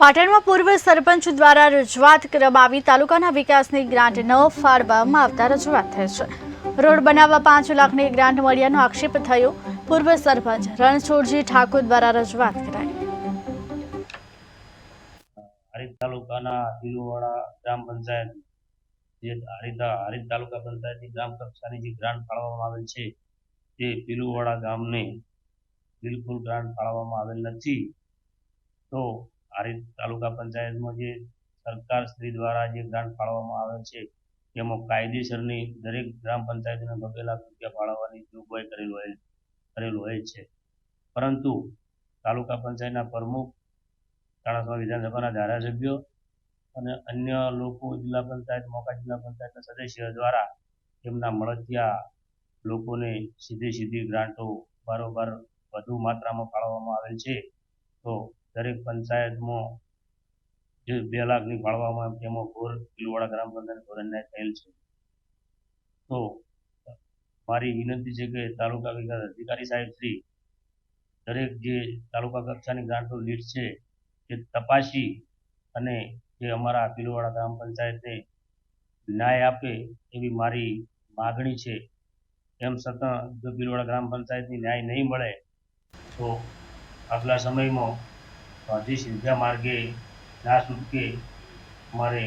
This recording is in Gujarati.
પાટણમાં પૂર્વ સરપંચ દ્વારા રજૂઆત કરવામાં તાલુકાના વિકાસની ગ્રાન્ટ ન ફાળવામાં આવતા રજૂઆત થઈ છે. રોડ બનાવવા પાંચ લાખની ગ્રાન્ટ મળ્યાનો આક્ષેપ થયો. પૂર્વ સરપંચ રણછોડજી ઠાકોર દ્વારા રજૂઆત કરાઈ. હરિદ તાલુકાના તિલુવાડા ગ્રામ પંચાયત, જે હરિદા, હરિદ તાલુકા પંચાયતની ગ્રામ કક્ષાની જે ગ્રાન્ટ ફાળવવામાં આવેલ છે, તે પિલુવાડા ગામને બિલકુલ ગ્રાન્ટ ફાળવવામાં આવેલ નથી. તો હારીજ તાલુકા પંચાયતમાં જે સરકાર શ્રી દ્વારા જે ગ્રાન્ટ ફાળવવામાં આવે છે તેમાં કાયદેસરની દરેક ગ્રામ પંચાયતને બબે લાખ રૂપિયા ફાળવવાની જોગવાઈ કરેલ હોય કરેલ હોય છે. પરંતુ તાલુકા પંચાયતના પ્રમુખ તાણાસમા વિધાનસભાના ધારાસભ્યો અને અન્ય લોકો જિલ્લા પંચાયત, મોકા જિલ્લા પંચાયતના સદસ્ય દ્વારા તેમના મળતિયા લોકોને સીધી સીધી ગ્રાન્ટો બારોબાર વધુ માત્રામાં ફાળવવામાં આવેલ છે. તો દરેક પંચાયતમાં જે બે લાખની ફાળવામાં તેમાં ઘોર ભીલવાડા ગ્રામ પંચાયત ઘોર અન્યાય થયેલ છે. તો મારી વિનંતી છે કે તાલુકા વિકાસ અધિકારી સાહેબ શ્રી દરેક જે તાલુકા કક્ષાની ગ્રાન્ટો લીડ છે તે તપાસી અને જે અમારા ભીલવાડા ગ્રામ પંચાયતને ન્યાય આપે એવી મારી માગણી છે. તેમ છતાં જો ભીલવાડા ગ્રામ પંચાયતની ન્યાય નહીં મળે, તો આગલા સમયમાં ગાંધી સીધા માર્ગે ના છૂટકે અમારે